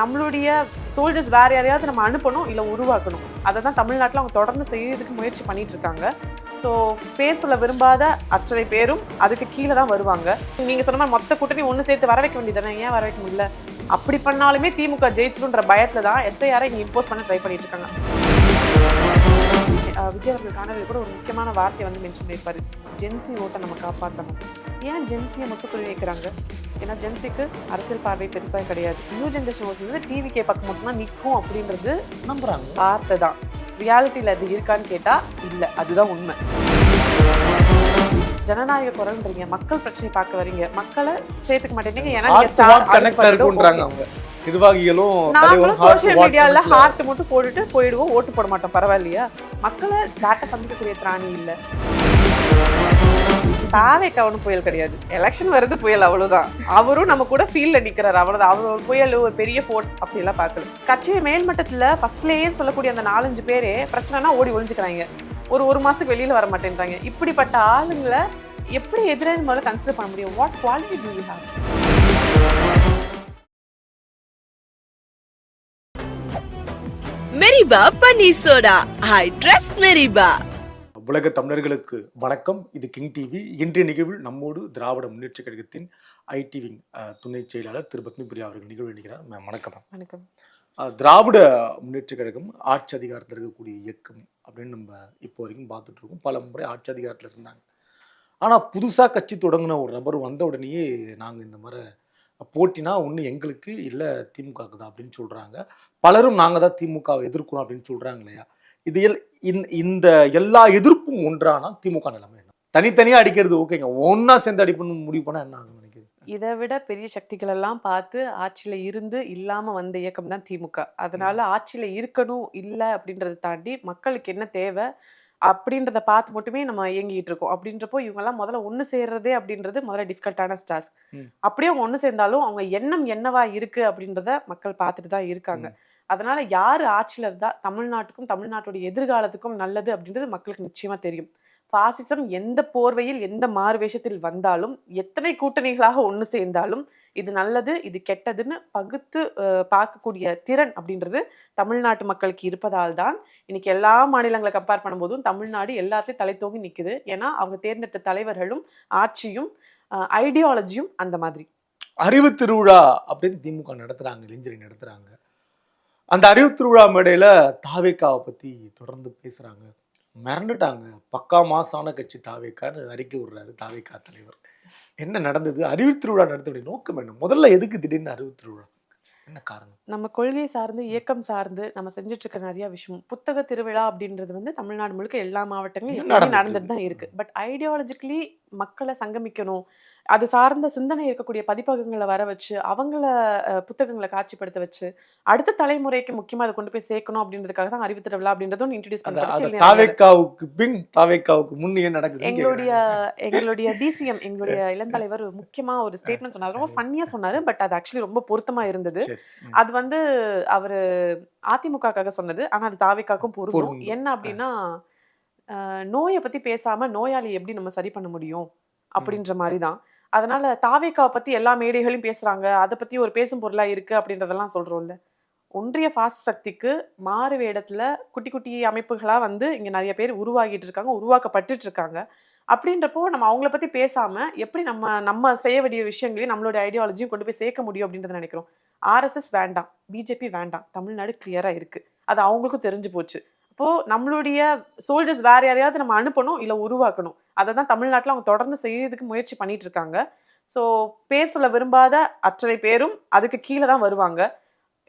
நம்மளுடைய சோல்ஜர்ஸ் வேற யாரையாவது நம்ம அனுப்பணும் இல்லை உருவாக்கணும். அதை தான் தமிழ்நாட்டில் அவங்க தொடர்ந்து செய்யறதுக்கு முயற்சி பண்ணிட்டு இருக்காங்க ஸோ பேர் சொல்ல விரும்பாத அத்தனை பேரும் அதுக்கு கீழே தான் வருவாங்க. நீங்கள் சொன்ன மாதிரி மொத்த கூட்டணி ஒன்று சேர்த்து வர வைக்க வேண்டியதானே ஏன் வர வைக்க முடியல? அப்படி பண்ணாலுமே திமுக ஜெயிச்சிடும்ன்ற பயத்தில் தான் எஸ்ஐஆரை இங்கே இம்போஸ் பண்ண ட்ரை பண்ணிட்டு இருக்காங்க விஜய் அவர்கள் கூட ஒரு முக்கியமான வார்த்தையை வந்து மென்ஷன் பண்ணியிருப்பாரு. ஜென்சி ஓட்டை நம்ம காப்பாற்றணும் ஏன் ஜென்சியை மட்டும் குறி வைக்கிறாங்க ஏன்னா ஜென்சிக்கு அரசியல் பார்வை பெருசாக கிடையாது. நியூ ஜென்ரேஷன் வந்து டிவிகே பக்கம் மட்டும்தான் நிற்கும் அப்படின்றது நம்புறாங்க. வார்த்தை தான் ரியாலிட்டியில் அது இருக்கான்னு கேட்டால் இல்லை. அதுதான் உண்மை. ஜனநாயக குரல்ன்றீங்க. மக்கள் பிரச்சனை பார்க்க வரீங்க. மக்களை சேர்த்துக்க மாட்டேங்க ஏன்னா நிர்வாகிகளும் நாங்களும் watt மீடியால ஹார்ட் மட்டும் போட்டுட்டு போயிடுவோம். ஓட்டு போட மாட்டோம். பரவாயில்லையா? மக்களை டேட்டா சந்திக்கக்கூடிய திராணி இல்ல. தாவேக்கு அவனும் புயல் கிடையாது. எலெக்ஷன் வருது புயல் அவ்வளவுதான். அவரும் நம்ம கூட ஃபீல்ட்ல நிக்கிறாரு. அவ்வளவுதான். அவர் ஒரு புயல் ஒரு பெரிய ஃபோர்ஸ் அப்படிலாம் பார்க்கல. கட்சி மேல்மட்டத்தில் ஃபர்ஸ்ட்லேயே சொல்லக்கூடிய அந்த நாலஞ்சு பேரே பிரச்சனைனா ஓடி ஒழிஞ்சுக்கிறாங்க ஒரு ஒரு மாதத்துக்கு வெளியில் வர மாட்டேன்றாங்க. இப்படிப்பட்ட ஆளுங்களை எப்படி எதிரான முதல்ல கன்சிடர் பண்ண முடியும்? What quality do you have Meriba paneer soda I trust Meriba உலக தமிழர்களுக்கு வணக்கம். இது கிங் டிவி இன்றைய நிகழ்வில் நம்மோடு திராவிட முன்னேற்ற கழகத்தின் ஐடி விங் துணை செயலாளர் திரு பத்மிபிரியா அவர்கள் நிகழ்வு நினைக்கிறார் மேம் வணக்கம் வணக்கம். திராவிட முன்னேற்ற கழகம் ஆட்சி அதிகாரத்தில் இருக்கக்கூடிய இயக்கம் அப்படின்னு நம்ம இப்போ வரைக்கும் பார்த்துட்டு இருக்கோம். பல முறை ஆட்சி அதிகாரத்தில் இருந்தாங்க. ஆனால் புதுசாக கட்சி தொடங்கின ஒரு நபர் வந்த உடனேயே நாங்கள் இந்த மாதிரி போட்டினா ஒன்று எங்களுக்கு இல்லை திமுகவுக்கு தான் அப்படின்னு சொல்கிறாங்க பலரும் நாங்கள் தான் திமுகவை எதிர்க்கிறோம் அப்படின்னு சொல்கிறாங்க இல்லையா? இது எல் இந்த- எல்லா எதிர்ப்பும் ஒன்றானா திமுக நிலைமை என்ன? தனித்தனியாக அடிக்கிறது ஓகேங்க. ஒன்றா சேர்ந்து அடிப்பணும் முடிவு பண்ணால் என்ன ஆகும் நினைக்கிறேன் இதை விட பெரிய சக்திகள் எல்லாம் பார்த்து ஆட்சியில இருந்து இல்லாம வந்த இயக்கம் தான் திமுக. அதனால ஆட்சியில இருக்கணும் இல்ல அப்படின்றத தாண்டி மக்களுக்கு என்ன தேவை அப்படின்றத பார்த்து மட்டுமே நம்ம இயங்கிட்டு இருக்கோம். அப்படின்றப்போ இவங்க எல்லாம் முதல்ல ஒண்ணு சேர்றதே அப்படின்றது முதல்ல டிஃபிகல்ட்டான ம். அப்படியே அவங்க ஒண்ணு சேர்ந்தாலும் அவங்க எண்ணம் என்னவா இருக்கு அப்படின்றத மக்கள் பார்த்துட்டு தான் இருக்காங்க. அதனால் யார் ஆட்சியில் இருந்தால் தமிழ்நாட்டுக்கும் தமிழ்நாட்டுடைய எதிர்காலத்துக்கும் நல்லது அப்படின்றது மக்களுக்கு நிச்சயமாக தெரியும். பாசிசம் எந்த போர்வையில் எந்த மாறுவேஷத்தில் வந்தாலும் எத்தனை கூட்டணிகளாக ஒன்று சேர்ந்தாலும் இது நல்லது இது கெட்டதுன்னு பகுத்து பார்க்கக்கூடிய திறன் அப்படின்றது தமிழ்நாட்டு மக்களுக்கு இருப்பதால் தான் இன்னைக்கு எல்லா மாநிலங்களை கம்பேர் பண்ணும்போதும் தமிழ்நாடு எல்லாத்தையும் தலை தோங்கி நிற்குது ஏன்னா அவங்க தேர்ந்தெடுத்த தலைவர்களும் ஆட்சியும் ஐடியாலஜியும் அந்த மாதிரி. அறிவு திருவிழா அப்படின்னு திமுக நடத்துகிறாங்க இளைஞரை நடத்துகிறாங்க அந்த அறிவு திருவிழா மேடையில் தாவேக்காவை பற்றி தொடர்ந்து பேசுகிறாங்க மிரண்டுட்டாங்க. பக்கா மாசான கட்சி தாவேக்கான்னு அறிக்கை விடுறாரு தாவேக்கா தலைவர். என்ன நடந்தது? அறிவு திருவிழா நடத்த நோக்கம் என்ன? முதல்ல எதுக்கு திடீர்னு அறிவு திருவிழா? என்ன காரணம்? நம்ம கொள்கை சார்ந்து இயக்கம் சார்ந்து நம்ம செஞ்சுட்டு இருக்க நிறைய விஷயம். புத்தக திருவிழா அப்படின்றது வந்து தமிழ்நாடு முழுக்க எல்லா மாவட்டங்களும் நடந்துட்டு தான் இருக்கு. பட் ஐடியாலஜிக்கலி மக்களை சங்கமிக்கணும். அது சார்ந்த சிந்தனை இருக்கக்கூடிய பதிப்பகங்களை வர வச்சு அவங்கள புத்தகங்களை காட்சிப்படுத்த வச்சு அடுத்த தலைமுறைக்கு முக்கியமா அதை கொண்டு போய் சேர்க்கணும் அப்படின்றதுக்காக தான் அறிவு திருவிழா அப்படின்றதும் இன்ட்ரடியூஸ் அந்த அந்த பண்ணி தாவேக்காவுக்கு பின் தாவேக்காவுக்கு முன் ஏன் நடக்குது எங்களுடைய எங்களுடைய டிசிஎம் எங்களுடைய இளந்தலைவர் முக்கியமா ஒரு ஸ்டேட்மெண்ட் சொன்னார். ரொம்ப ஃபன்னியா சொன்னாரு பட் அது ஆக்சுவலி ரொம்ப பொருத்தமா இருந்தது. அது வந்து அவரு அதிமுகக்காக சொன்னது. ஆனா அது தாவிக்காக்கும் பொருந்தும். என்ன அப்படின்னா நோயை பத்தி பேசாம நோயாளி எப்படி நம்ம சரி பண்ண முடியும் அப்படின்ற மாதிரி தான். அதனால தாவேக்காவை பத்தி எல்லா மேடைகளையும் பேசுறாங்க. அதை பத்தி ஒரு பேசும் பொருளா இருக்கு அப்படின்றதெல்லாம் சொல்றோம்ல. ஒன்றிய பாச சக்திக்கு மாறு வேடத்துல குட்டி குட்டி அமைப்புகளா வந்து இங்க நிறைய பேர் உருவாகிட்டு இருக்காங்க உருவாக்கப்பட்டுட்டு இருக்காங்க. அப்படின்றப்போ நம்ம அவங்கள பத்தி பேசாம எப்படி நம்ம நம்ம செய்ய வேண்டிய விஷயங்களையும் நம்மளோட ஐடியாலஜியும் கொண்டு போய் சேர்க்க முடியும் அப்படின்றத நினைக்கிறோம். ஆர்எஸ்எஸ் வேண்டாம் பிஜேபி வேண்டாம் தமிழ்நாடு கிளியரா இருக்கு. அது அவங்களுக்கும் தெரிஞ்சு போச்சு. அப்போ நம்மளுடைய சோல்ஜர்ஸ் வேற யாரையாவது நம்ம அனுப்பணும் இல்ல உருவாக்கணும். அதை தான் தமிழ்நாட்டுல அவங்க தொடர்ந்து செய்யறதுக்கு முயற்சி பண்ணிட்டு இருக்காங்க ஸோ பேர் சொல்ல விரும்பாத அத்தனை பேரும் அதுக்கு கீழே தான் வருவாங்க.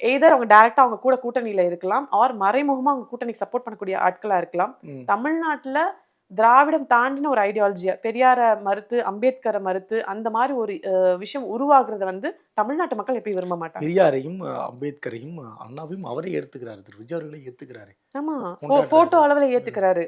எய்தர் அவங்க டைரக்டா அவங்க கூட கூட்டணியில இருக்கலாம் ஆர் மறைமுகமா அவங்க கூட்டணிக்கு சப்போர்ட் பண்ணக்கூடிய ஆட்களா இருக்கலாம். தமிழ்நாட்டுல திராவிடம் தாண்டின ஒரு ஐடியாலஜியா பெரியார மறுத்து அம்பேத்கரை மறுத்து அந்த மாதிரி ஒரு விஷயம் உருவாகுறத வந்து தமிழ்நாட்டு மக்கள் எப்பயும் விரும்ப மாட்டாங்க. பெரியாரையும் அம்பேத்கரையும் அண்ணாவையும் அவரே ஏத்துக்கிறாரு. திரு. விஜய் அவர்களே ஏத்துக்கிறாரு. ஆமா. போட்டோ அளவுல ஏத்துக்கிறாரு.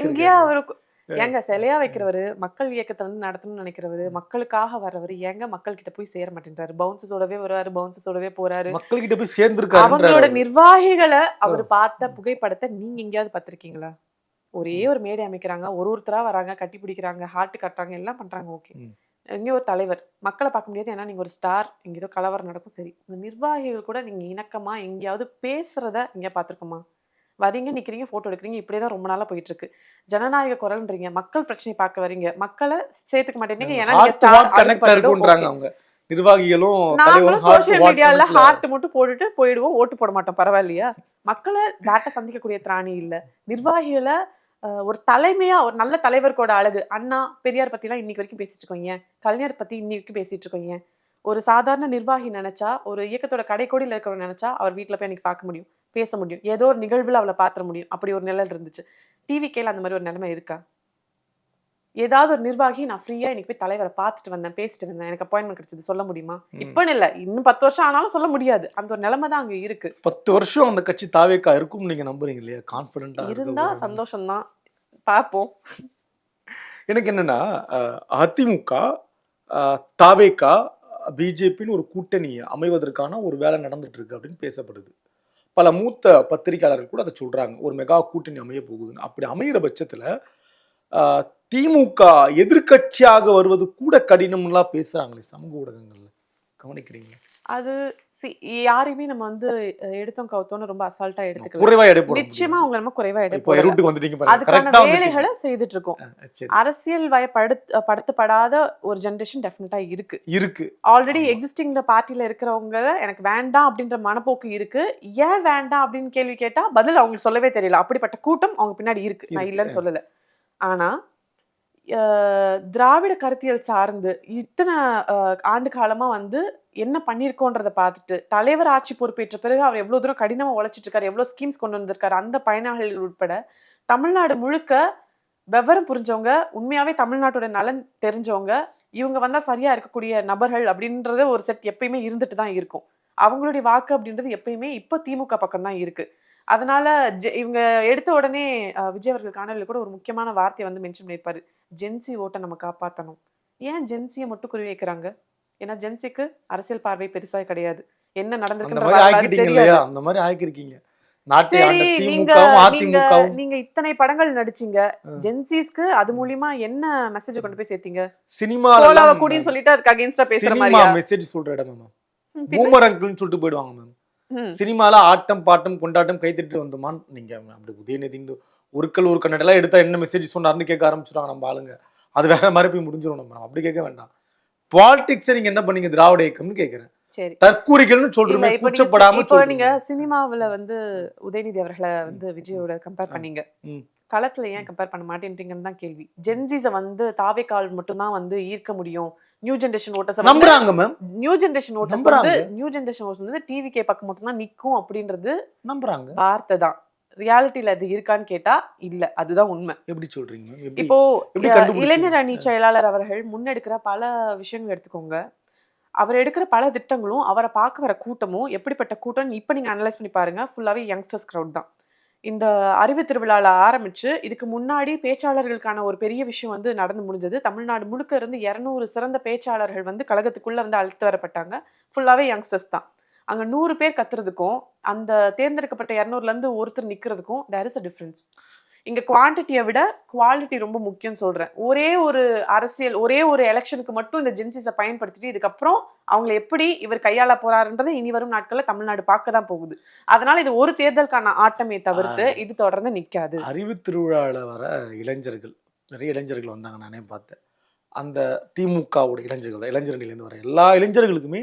எங்கேயா அவருக்கு ஏங்க சிலையா வைக்கிறவரு மக்கள் இயக்கத்தை வந்து நடத்தணும்னு நினைக்கிறவரு மக்களுக்காக வர்றவரு ஏங்க மக்கள் கிட்ட போய் சேர மாட்டேன்றாரு? பவுன்சஸோடவே வருவாரு பவுன்சஸோடவே போறாரு. மக்கள்கிட்ட போய் அவங்களோட சேர்ந்திருக்காரு நிர்வாகிகளை அவர் பார்த்த புகைப்படத்தை நீங்க எங்கேயாவது பார்த்திருக்கீங்களா? ஒரே ஒரு மேடை அமைக்கிறாங்க ஒரு ஒருத்தரா வராங்க கட்டி பிடிக்கிறாங்க ஹார்ட் கட்டுறாங்க எல்லாம் பண்றாங்க ஓகே. இங்கே ஒரு தலைவர் மக்களை பார்க்க முடியாது ஏன்னா நீங்க ஒரு ஸ்டார் இங்க ஏதோ கலவரம் நடக்கும் சரி. உங்க நிர்வாகிகள் கூட நீங்க இணக்கமா எங்கேயாவது பேசுறத இங்க பார்த்துருக்கோமா? வரீங்க நிக்கிறீங்க போட்டோ எடுக்கிறீங்க இப்படியே தான் ரொம்ப நாளா போயிட்டு இருக்கு ஜனநாயக குரல்ன்றீங்க. மக்கள் பிரச்சனை பார்க்க வரீங்க. மக்களை சேர்த்துக்க மாட்டேங்க ஏன்னா நிர்வாகிகளும் to heart மீடியால ஹார்ட் மட்டும் போட்டுட்டு போயிடுவோம். ஓட்டு போட மாட்டோம். பரவாயில்லையா? மக்களை டேட்டா சந்திக்கக்கூடிய திராணி இல்ல. நிர்வாகிகளை ஒரு தலைமையா ஒரு நல்ல தலைவருக்கோட அழகு. அண்ணா பெரியார் பத்திலாம் இன்னைக்கு வரைக்கும் பேசிட்டு இருக்கோங்க கலைஞர் பத்தி இன்னைக்கு வரைக்கும் பேசிட்டு இருக்கோங்க ஒரு சாதாரண நிர்வாகி நினைச்சா ஒரு இயக்கத்தோட கடைக்கோடியில் இருக்கிறவங்க நினைச்சா அவர் வீட்ல போய் எனக்கு பார்க்க முடியும். பேச முடியும். ஏதோ ஒரு நிகழ்வுல அவளை பாத்திர முடியும். அப்படி ஒரு நிழல் இருந்துச்சு. டிவி கேல அந்த மாதிரி ஒரு நிலைமை இருக்கா? ஏதாவது ஒரு நிர்வாகி நான் ஃப்ரீயா இன்னைக்கு போய் தலைவரை பார்த்துட்டு வந்தேன் பேசிட்டு வந்தேன். எனக்கு அப்பாயின்மெண்ட் கிடைச்சது. சொல்ல முடியுமா. இப்பன்னு இல்ல. இன்னும் பத்து வருஷம் ஆனாலும் சொல்ல முடியாது. அந்த ஒரு நிலைமை தான் அங்க இருக்கு. பத்து வருஷம் அந்த கட்சி தாவேக்கா இருக்கும் நீங்க நம்புறீங்க இல்லையா? கான்பிடண்டா இருந்தா சந்தோஷம்தான். பார்ப்போம். எனக்கு என்னன்னா அதிமுக அஹ், தாவேகா பிஜேபின்னு ஒரு கூட்டணி அமைவதற்கான ஒரு வேலை நடந்துட்டு இருக்கு அப்படின்னு பேசப்படுது. பல மூத்த பத்திரிகையாளர்கள் கூட அதை சொல்கிறாங்க ஒரு மெகா கூட்டணி அமைய போகுதுன்னு. அப்படி அமையிற பட்சத்தில் திமுக எதிர்க்கட்சியாக வருவது கூட கடினம்லாம் பேசுகிறாங்களே சமூக ஊடகங்களில். கவனிக்கிறீங்களா? அது யாரையுமே நம்ம வந்து எடுத்தோம் கவுத்தோன்னு ரொம்ப அசால்ட்டா எடுத்துக்கலாம் குறைவா எடை போட நிச்சயமா அவங்க நம்ம குறைவா எடுப்போம் அதுக்கான வேலைகளை செய்துட்டு இருக்கோம் அரசியல் வயப்படுத்த படுத்தப்படாத ஒரு ஜென்ரேஷன் டெஃபினட்டா இருக்கு. இருக்கு. ஆல்ரெடி ஆமா. எக்ஸிஸ்டிங் பார்ட்டில இருக்கிறவங்க எனக்கு வேண்டாம் அப்படின்ற மனப்போக்கு இருக்கு. ஏன் வேண்டாம் அப்படின்னு கேள்வி கேட்டா பதில் அவங்களுக்கு சொல்லவே தெரியல. அப்படிப்பட்ட கூட்டம் அவங்க பின்னாடி இருக்கு. நான். இல்லைன்னு சொல்லல. ஆனா திராவிட கருத்தியல் சார்ந்து இத்தனை ஆண்டு காலமா வந்து என்ன பண்ணியிருக்கோன்றத பார்த்துட்டு தலைவர் ஆட்சி பொறுப்பேற்ற பிறகு அவர் எவ்வளோ தூரம் கடினமாக உழைச்சிட்டு இருக்காரு எவ்வளோ ஸ்கீம்ஸ் கொண்டு வந்திருக்காரு அந்த பயனாளிகள் உட்பட தமிழ்நாடு முழுக்க விவரம் புரிஞ்சவங்க உண்மையாகவே தமிழ்நாட்டோட நலன் தெரிஞ்சவங்க இவங்க வந்தால் சரியாக இருக்கக்கூடிய நபர்கள் அப்படின்றது ஒரு செட் எப்பயுமே இருந்துட்டு தான் இருக்கும். அவங்களுடைய வாக்கு அப்படின்றது எப்பயுமே இப்போ திமுக பக்கம் தான் இருக்குது அதனால ஜெ- இவங்க எடுத்த உடனே விஜய் அவர்கள் காணொலியில் கூட ஒரு முக்கியமான வார்த்தையை வந்து மென்ஷன் பண்ணியிருப்பாரு. ஜென்சி ஓட்டை நம்ம காப்பாற்றணும் ஏன் ஜென்சியை மட்டும் குறி வைக்கிறாங்க ஏன்னா ஜென்சிக்கு அரசியல் பார்வை பெருசா கிடையாது. என்ன மாதிரி. இல்லையா? அந்த மாதிரி ஆக்கிருக்கீங்க நீங்க இத்தனை படங்கள் நடிச்சீங்க. ஜென்சிஸ்க்கு அது மூலியமா என்ன மெசேஜ் கொண்டு போய் சேர்த்தீங்க? கோலாவை கூடின்னு சொல்லிட்டு அதுக்கு அகைன்ஸ்டா பேசுற சினிமா மாதிரியா? மெசேஜ் சொல்ற இடம் மேம். ம், பின்ன? பூமர் அங்கிள்னு சொல்லிட்டு போயிடுவாங்க மேம். சினிமால ஆட்டம் பாட்டம் கொண்டாட்டம் கைத்தட்டு வந்தோமான்னு நீங்க அப்படி உதயநிதிந்து ஒருக்கல் ஒரு கண்ணடெல்லாம் எடுத்தா என்ன மெசேஜ் சொன்னாருன்னு கேட்க ஆரம்பிச்சிடுவாங்க நம்ம ஆளுங்க. அது வேற மாதிரி போய் முடிஞ்சிடும் நம்ம. அப்படி கேட்க வேண்டாம். பாலிடிக்ஸை நீங்க என்ன பண்ணீங்க? திராவிட இயக்கம்னு கேட்கிறேன் சரி. தற்கூரிகள்னு சொல்றோமே கூச்சப்படாம இப்போ நீங்க சினிமாவுல வந்து உதயநிதி அவர்களை வந்து விஜயோட கம்பேர் பண்ணீங்க. களத்துல ஏன் கம்பேர் பண்ண மாட்டேன்றீங்கன்னு தான் கேள்வி. ஜென்சிஸ வந்து தாவேக்கால் மட்டும் தான் வந்து ஈர்க்க முடியும். நியூ ஜெனரேஷன் ஓட்டர்ஸ் நம்புறாங்க மேம் நியூ ஜெனரேஷன் ஓட்டர்ஸ். வந்து நியூ ஜெனரேஷன் ஓட்டர்ஸ் வந்து டிவி கே பக்கம் மட்டும் தான் நிக்கும் அப்படின்றது நம்புறாங்க. வார்த்தை தான். ரியாலிட்டியில அது இருக்கான்னு கேட்டா இல்ல அதுதான் உண்மை. எப்படி சொல்றீங்க? இப்போ? இளைஞர் அணி செயலாளர் அவர்கள் முன்னெடுக்கிற பல விஷயங்கள் எடுத்துக்கோங்க. அவர் எடுக்கிற பல திட்டங்களும் அவரை பார்க்க வர கூட்டமும் எப்படிப்பட்ட கூட்டம் இப்ப நீங்க அனலைஸ் பண்ணி பாருங்க ஃபுல்லாவே யங்ஸ்டர்ஸ் crowd தான். இந்த அறிவு திருவிழால ஆரம்பிச்சு இதுக்கு முன்னாடி பேச்சாளர்களுக்கான ஒரு பெரிய விஷயம் வந்து நடந்து முடிஞ்சது. தமிழ்நாடு முழுக்க இருந்து இருநூறு சிறந்த பேச்சாளர்கள் வந்து கழகத்துக்குள்ள வந்து அழைத்து வரப்பட்டாங்க. ஃபுல்லாவே யங்ஸ்டர்ஸ் தான். அங்க நூறு பேர் கத்துறதுக்கும் அந்த தேர்ந்தெடுக்கப்பட்ட இரநூறுல இருந்து ஒருத்தர் நிக்கிறதுக்கும் தேர் இஸ் அ டிஃபரன்ஸ் இங்க குவான்டிட்டியை விட குவாலிட்டி ரொம்ப முக்கியம்னு சொல்றேன். ஒரே ஒரு அரசியல் ஒரே ஒரு எலெக்ஷனுக்கு மட்டும் இந்த ஜென்சிஸை பயன்படுத்திட்டு இதுக்கப்புறம் அவங்களை எப்படி இவர் கையாள போறாருன்றதை இனி வரும் நாட்கள்ல தமிழ்நாடு பார்க்க தான் போகுது. அதனால இது ஒரு தேர்தலுக்கான ஆட்டமே தவிர்த்து இது தொடர்ந்து நிக்காது. அறிவு திருவிழாவில் வர இளைஞர்கள் நிறைய இளைஞர்கள் வந்தாங்க நானே பார்த்தேன். அந்த திமுகவோட இளைஞர்கள் தான் இளைஞரணிலேருந்து வர எல்லா இளைஞர்களுக்குமே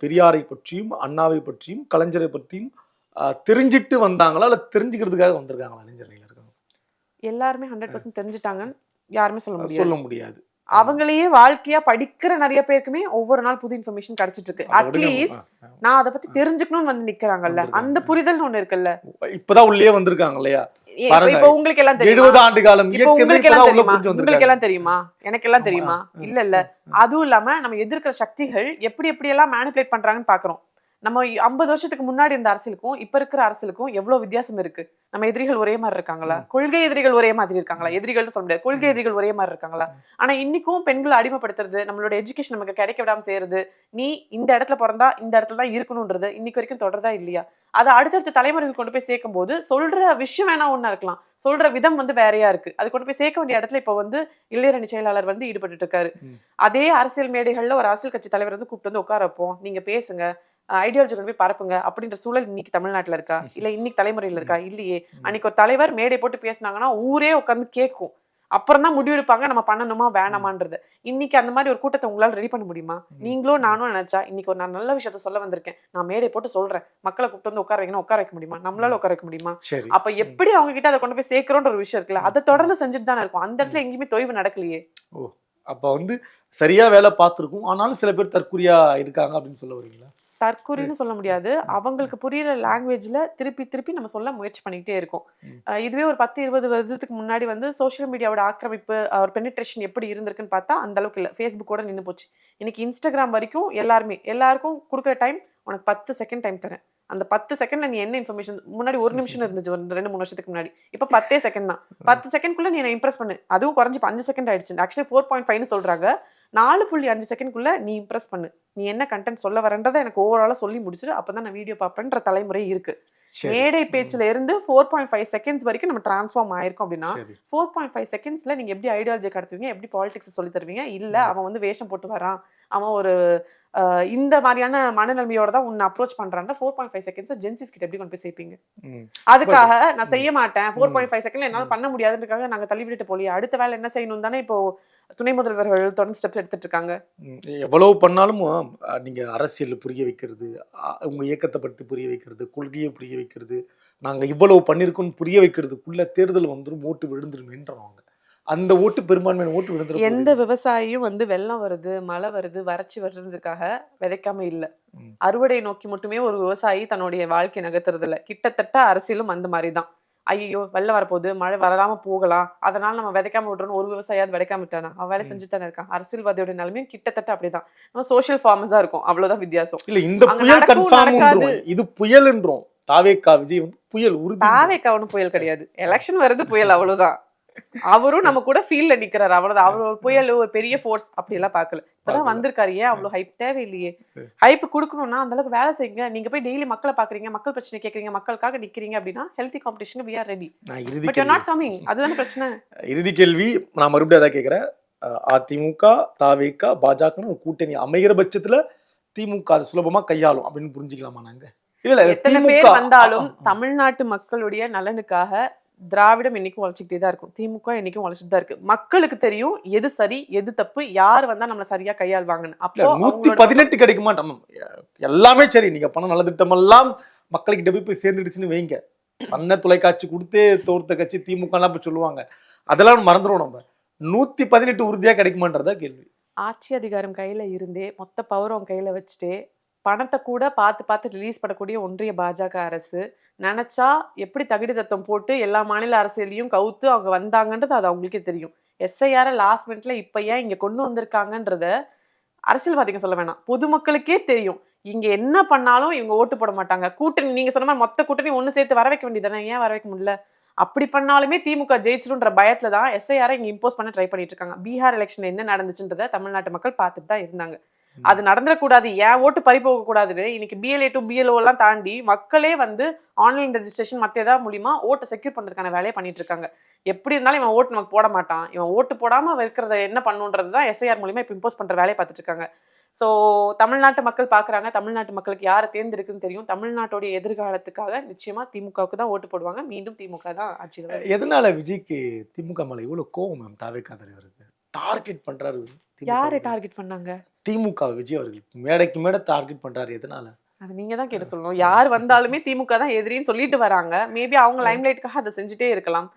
பெரியாரை பற்றியும் அண்ணாவை பற்றியும் கலைஞரை பற்றியும் தெரிஞ்சிட்டு வந்தாங்களா? இல்லை தெரிஞ்சுக்கிறதுக்காக வந்திருக்காங்களா இளைஞரணியில் இருக்காங்க எல்லாருமே ஹண்ட்ரட் பர்சன்ட் தெரிஞ்சுட்டாங்கன்னு யாருமே சொல்ல முடியாது. சொல்ல முடியாது. அவங்களையே வாழ்க்கையா படிக்கிற நிறைய பேருக்குமே ஒவ்வொரு நாள் புது இன்ஃபர்மேஷன் கிடைச்சிட்டு இருக்கு. அட்லீஸ்ட். நான் அதை பத்தி தெரிஞ்சுக்கணும்னு வந்து நிக்கிறாங்கல்ல. அந்த புரிதல் ஒண்ணு இருக்குல்ல. இப்பதான் உள்ளே வந்திருக்காங்க இல்லையா. இப்ப உங்களுக்கு எல்லாம் தெரியுமா? எழுபது ஆண்டு காலம் உங்களுக்கு எல்லாம் தெரியுமா? உங்களுக்கு எல்லாம் தெரியுமா? எனக்கு எல்லாம் தெரியுமா. இல்ல இல்ல. அதுவும் இல்லாம நம்ம எதிர்க்கிற சக்திகள் எப்படி எப்படி எல்லாம் மேனிபுலேட் பண்றாங்கன்னு பாக்குறோம். நம்ம ஐம்பது வருஷத்துக்கு முன்னாடி இருந்த அரசியலுக்கும் இப்ப இருக்கிற அரசியலுக்கும் எவ்வளவு வித்தியாசம் இருக்கு? நம்ம எதிரிகள் ஒரே மாதிரி இருக்காங்களா? கொள்கை எதிரிகள் ஒரே மாதிரி இருக்காங்களா? எதிரிகள்னு சொல்ல முடியாது. கொள்கை எதிரிகள் ஒரே மாதிரி இருக்காங்களா? ஆனா இன்னைக்கும் பெண்களை அடிமைப்படுத்துறது நம்மளோட எஜுகேஷன் நமக்கு கிடைக்க விடாம செய்யறது நீ இந்த இடத்துல பிறந்தா இந்த இடத்துல தான் இருக்கணும்ன்றது இன்னைக்கு வரைக்கும் தொடர்தா இல்லையா? அதை அடுத்தடுத்த தலைமுறைகள் கொண்டு போய் சேர்க்கும் போது சொல்ற விஷயம் வேணா ஒண்ணா இருக்கலாம். சொல்ற விதம் வந்து வேறையா இருக்கு. அது கொண்டு போய் சேர்க்க வேண்டிய இடத்துல இப்ப வந்து இளையரணி செயலாளர் வந்து ஈடுபட்டு இருக்காரு. அதே அரசியல் மேடைகள்ல ஒரு அரசியல் கட்சி தலைவர் வந்து கூப்பிட்டு வந்து உட்கார வைப்போம். நீங்க பேசுங்க. ஐடியாலஜி கொண்டு போய் பரப்புங்க. அப்படின்ற சூழல் இன்னைக்கு தமிழ்நாட்டுல இருக்கா? இல்ல இன்னைக்கு தலைமுறையில இருக்கா? இல்லையே. அன்னைக்கு ஒரு தலைவர் மேடை போட்டு பேசுனாங்கன்னா ஊரே உட்காந்து கேட்கும். அப்புறம் தான் முடிவெடுப்பாங்க நம்ம பண்ணணுமா வேணாமான்றது. இன்னைக்கு அந்த மாதிரி ஒரு கூட்டத்தை உங்களால ரெடி பண்ண முடியுமா? நீங்களும் நானும் நினைச்சா இன்னைக்கு ஒரு நான் நல்ல விஷயத்த சொல்ல வந்திருக்கேன். நான் மேடை போட்டு சொல்றேன். மக்களை கூப்பிட்டு வந்து உட்கார வைக்கணும் உட்கார வைக்க முடியுமா? நம்மளால உட்கார வைக்க முடியுமா? அப்ப எப்படி அவங்க கிட்ட அதை கொண்டு போய் சேர்க்கிறோன்ற ஒரு விஷயம் இருக்குல்ல. அதை தொடர்ந்து செஞ்சுட்டு தானே இருக்கும். அந்த இடத்துல எங்கேயுமே தொய்வு நடக்கலையே. அப்ப வந்து சரியா வேலை பார்த்துருக்கும். ஆனாலும் சில பேர் தற்குறியா இருக்காங்க அப்படின்னு சொல்ல வரீங்களா? தற்கொலைன்னு சொல்ல முடியாது. அவங்களுக்கு புரியுற லாங்குவேஜ்ல திருப்பி திருப்பி நம்ம சொல்ல முயற்சி பண்ணிக்கிட்டே இருக்கோம். இதுவே ஒரு பத்து இருபது வருடத்துக்கு முன்னாடி வந்து சோஷியல் மீடியாவோட ஆக்கிரமிப்பு ஒரு பெனிட்ரேஷன் எப்படி இருந்திருக்குன்னு பார்த்தா அந்த அளவுக்கு இல்லை. ஃபேஸ்புக்கோட நின்று போச்சு. இன்னைக்கு இன்ஸ்டாகிராம் வரைக்கும் எல்லாருமே எல்லாருக்கும் கொடுக்குற டைம் உனக்கு பத்து செகண்ட் டைம் தரேன். அந்த பத்து செகண்ட்ல நீ என்ன இன்ஃபர்மேஷன் முன்னாடி ஒரு நிமிஷம் இருந்துச்சு ஒரு ரெண்டு மூணு வருஷத்துக்கு முன்னாடி. இப்போ பத்தே செகண்ட் தான். பத்து செகண்ட்குள்ள நீ என்ன இம்ப்ரெஸ் பண்ணு. அதுவும் குறைஞ்சி அஞ்சு செகண்ட் ஆயிடுச்சு. ஆக்சுவலி ஃபோர் பாயிண்ட் ஃபைவ்னு சொல்றாங்க. நாலு புள்ளி அஞ்சு செகண்ட்குள்ள நீ இம்ப்ரெஸ் பண்ணு. நீ என்ன கண்டென்ட் சொல்ல வரன்றதை எனக்கு ஓவராலா சொல்லி முடிச்சிட்டு அப்பதான் நான் வீடியோ பார்ப்பேன்ற தலைமுறை இருக்கு. மேடை பேச்சுல இருந்து ஃபோர் பாயிண்ட் ஃபைவ் செகண்ட்ஸ் வரைக்கும் நம்ம டிரான்ஸ்ஃபார்ம் ஆயிருக்கோம் அப்படின்னா ஃபோர் பாயிண்ட் ஃபைவ் செகண்ட்ஸ்ல நீங்க எப்படி ஐடியாலஜி கடத்துவீங்க? எப்படி பாலிடிக்ஸ் சொல்லி தருவீங்க? இல்ல அவன் வந்து வேஷம் போட்டு வரான். அவன் ஒரு இந்த மாதிரியான மனநிலைமையோட தான் உன்னை அப்ரோச் பண்றான் four point five seconds Gen Zs கிட்ட எப்படி கொண்டு போய் சேர்ப்பீங்க. அதுக்காக நான் செய்ய மாட்டேன். ஃபோர். பாயிண்ட் ஃபைவ் செகண்ட்ல என்னால பண்ண முடியாதுன்றதுக்காக நாங்க தள்ளி விட்டுட்டு போலியே. அடுத்த வேலை என்ன செய்யணும் தானே இப்போ துணை முதல்வர்கள் தொடர்ந்து ஸ்டெப்ஸ் எடுத்துட்டு இருக்காங்க. எவ்வளவு பண்ணாலும் நீங்க அரசியல் புரிய வைக்கிறது உங்க இயக்கத்தை பற்றி புரிய வைக்கிறது கொள்கையை புரிய வைக்கிறது நாங்க இவ்வளவு பண்ணியிருக்கோம்னு புரிய வைக்கிறதுக்குள்ள தேர்தல் வந்துரும் ஓட்டு விழுந்துருமேன்றவாங்க. அந்த ஓட்டு பெரும்பான்மையான ஓட்டு விழுந்துரும் எந்த விவசாயியும் வந்து வெள்ளம் வருது மழை வருது வறட்சி வருதுன்றதுக்காக விதைக்காம இல்ல. அறுவடை நோக்கி மட்டுமே ஒரு விவசாயி தன்னுடைய வாழ்க்கை நகர்த்துறது இல்ல கிட்டத்தட்ட அரசியலும் அந்த மாதிரி தான் ஐயோ வெள்ளம் வரப்போகுது மழை வராம போகலாம். அதனால நம்ம விதைக்காம விடுறோம் ஒரு விவசாயியாவது விதைக்காம விட்டானா? அவன் வேலை. செஞ்சு தானே இருக்கான். அரசியல்வாதியோட நிலைமையும் கிட்டத்தட்ட அப்படிதான். நம்ம சோஷியல் ஃபார்மஸா இருக்கும். அவ்வளவுதான் வித்தியாசம். இல்ல இந்த புயல் கன்ஃபார்ம். இது புயல்ன்றோம். தாவேக்கா விஜய் வந்து புயல் உறுதி. தாவேக்கு புயல் கிடையாது. எலெக்ஷன் வருது புயல் அவ்வளவுதான். அவரும் நம்ம கூட ஃபீல்ட்ல நிக்கிறாரு. அவ்வளவுதான். அவர் புயல் ஒரு பெரிய ஃபோர்ஸ் அப்படி எல்லாம் இப்பதான் பார்க்கல. வந்திருக்காரு. ஏன் அவ்வளவு ஹைப் தேவையில்லையே. ஹைப் கொடுக்கணும்னா அந்த அளவுக்கு வேலை செய்யுங்க. நீங்க போய் டெய்லி மக்களை பாக்குறீங்க மக்கள் பிரச்சனை கேக்குறீங்க மக்களுக்காக நிக்கிறீங்க அப்படின்னா healthy competition we are ready but not coming அதுதானே பிரச்சனை. இறுதி கேள்வி. நான் மறுபடியும் அதான் கேட்குறேன். அதிமுக தாவேக்கா பாஜகன்னு ஒரு கூட்டணி அமைகிற பட்சத்துல திமுக அதை சுலபமா கையாளும் அப்படின்னு புரிஞ்சுக்கலாமா நாங்க? இல்ல எத்தனை பேர் வந்தாலும். தமிழ்நாட்டு மக்களுடைய நலனுக்காக திராவிடம் என்னைக்கும் உழைச்சிக்கிட்டே தான் இருக்கும். திமுக என்னைக்கும் உழைச்சிட்டு தான் இருக்கு. மக்களுக்கு தெரியும் எது சரி எது தப்பு யார் வந்தா நம்மள சரியா கையாள்வாங்கன்னு. அப்போ நூத்தி பதினெட்டு கிடைக்க மாட்டோம். எல்லாமே சரி. நீங்க பண்ண நல்ல திட்டம் எல்லாம் மக்கள்கிட்ட போய் போய் சேர்ந்துடுச்சுன்னு வைங்க. பண்ண தொலைக்காட்சி கொடுத்தே தோர்த்த கட்சி திமுக எல்லாம் போய் சொல்லுவாங்க. அதெல்லாம் மறந்துடும் நம்ம. நூத்தி பதினெட்டு உறுதியா கிடைக்குமான்றதா கேள்வி. ஆட்சி அதிகாரம் கையில இருந்தே மொத்த பவர் அவங்க கையில வச்சுட்டே பணத்தை கூட பார்த்து பார்த்து ரிலீஸ் பண்ணக்கூடிய ஒன்றிய பாஜக அரசு நினச்சா எப்படி தகுதி தத்தம் போட்டு எல்லா மாநில அரசியலையும் கவுத்து அவங்க வந்தாங்கன்றது அது அவங்களுக்கே தெரியும். எஸ்ஐஆரை லாஸ்ட் மினிட்ல இப்போ ஏன் இங்கே கொண்டு வந்திருக்காங்கன்றத அரசியல்வாதிங்க சொல்ல வேணாம். பொதுமக்களுக்கே தெரியும். இங்கே என்ன பண்ணாலும் இவங்க ஓட்டு போட மாட்டாங்க. கூட்டணி நீங்கள் சொன்ன மாதிரி மொத்த கூட்டணி ஒன்று சேர்த்து வர வைக்க வேண்டியதானே ஏன் வர வைக்க முடியல? அப்படி பண்ணாலுமே திமுக ஜெயிச்சிருன்ற பயத்தில் தான் எஸ்ஐஆரை இங்கே இம்போஸ் பண்ண ட்ரை பண்ணிட்டு இருக்காங்க. பீகார் எலெக்ஷன் என்ன நடந்துச்சுன்றதை தமிழ்நாட்டு மக்கள் பார்த்துட்டு தான் இருந்தாங்க. அது நடந்துடக்கூடாது. ஏன் ஓட்டு பறி போக கூடாதுன்னு இன்னைக்கு பிஎல்ஏ டு பிஎல்ஓ எல்லாம் தாண்டி மக்களே வந்து ஆன்லைன் ரெஜிஸ்ட்ரேஷன் மத்த ஏதாவது மூலியமா ஓட்டை செக்யூர் பண்றதுக்கான வேலையை பண்ணிட்டு இருக்காங்க. எப்படி இருந்தாலும் இவன் ஓட்டு நமக்கு போட மாட்டான். இவன் ஓட்டு போடாம இருக்கிறத என்ன பண்ணுன்றது தான் எஸ்ஐஆர் மூலியமா இப்போ இம்போஸ் பண்ற வேலையை பார்த்துட்டு இருக்காங்க. ஸோ தமிழ்நாட்டு மக்கள் பார்க்குறாங்க. தமிழ்நாட்டு மக்களுக்கு யாரை தேர்ந்தெடுக்குன்னு தெரியும். தமிழ்நாட்டுடைய எதிர்காலத்துக்காக நிச்சயமா திமுகவுக்கு தான் ஓட்டு போடுவாங்க. மீண்டும் திமுக தான் ஆட்சியில். எதனால விஜய்க்கு திமுக மேல இவ்வளவு கோவம் மேம் தாவேக்கா தலைவருக்கு? டார்கெட் பண்றாரு திமுக யாரை. டார்கெட் பண்ணாங்க? திமுக விஜய் அவர்கள். மேடைக்கு மேடை டார்கெட் பண்றாரு எதனால? அது நீங்க தான் கேட்டு சொல்லணும். யார் வந்தாலுமே திமுக தான் எதிரின்னு சொல்லிட்டு வராங்க. மேபி அவங்க லைம்லைட்டுக்காக அதை செஞ்சுட்டே இருக்கலாம்.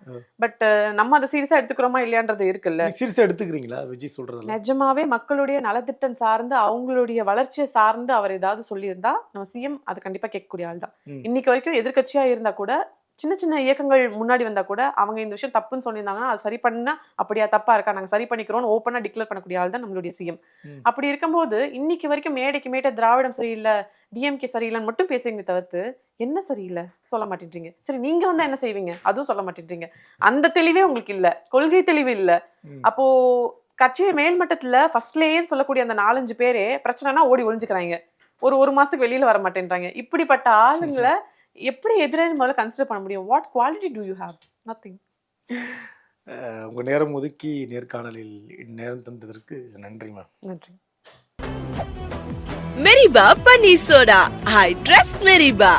பட் நம்ம அதை சீரியஸா எடுத்துக்கிறோமா இல்லையான்றது இருக்குல்ல. சீரியஸா எடுத்துக்கிறீங்களா விஜய் சொல்றதெல்லாம்? நிஜமாவே மக்களுடைய நலத்திட்டம் சார்ந்து அவங்களுடைய வளர்ச்சியை சார்ந்து அவர் ஏதாவது சொல்லியிருந்தா நம்ம சிஎம் அது கண்டிப்பா கேட்கக்கூடிய ஆள் தான். இன்னைக்கு வரைக்கும் எதிர்க்கட்சியா இருந்தா கூட சின்ன சின்ன இயக்கங்கள் முன்னாடி வந்தா கூட அவங்க இந்த விஷயம் தப்புன்னு சொல்லியிருந்தாங்கன்னா அது சரி பண்ணா அப்படியா தப்பா இருக்கா நாங்க சரி பண்ணிக்கிறோம்னு ஓப்பனா டிக்ளேர் பண்ணக்கூடிய ஆள் தான் நம்மளுடைய சிஎம். அப்படி இருக்கும்போது இன்னைக்கு வரைக்கும் மேடைக்கு மேடை திராவிடம் சரியில்லை டிஎம்கே சரியில்லைன்னு மட்டும் பேசுறீங்க தவிர்த்து என்ன சரியில்லை? சொல்ல மாட்டேன்றீங்க. சரி நீங்க வந்தா என்ன செய்வீங்க? அதுவும் சொல்ல மாட்டேன்றீங்க. அந்த தெளிவே உங்களுக்கு இல்ல. கொள்கை தெளிவு இல்ல. அப்போ கட்சி மேல்மட்டத்துல ஃபர்ஸ்ட்லேயே சொல்லக்கூடிய அந்த நாலஞ்சு பேரே பிரச்சனைனா ஓடி ஒளிஞ்சுக்கிறாங்க. ஒரு ஒரு மாசத்துக்கு வெளியில வர மாட்டேன்றாங்க இப்படிப்பட்ட ஆளுங்களை எப்படி எதிரே முதல்ல கன்சிடர் பண்ண முடியும்? What quality do you have nothing ah உங்க நேரம் ஒதுக்கி நேர்காணலில் நேரம் தந்ததற்கு நன்றி மேம் நன்றி. மெரிபா பன்னீர் சோடா ஐ ட்ரஸ்ட் மெரிபா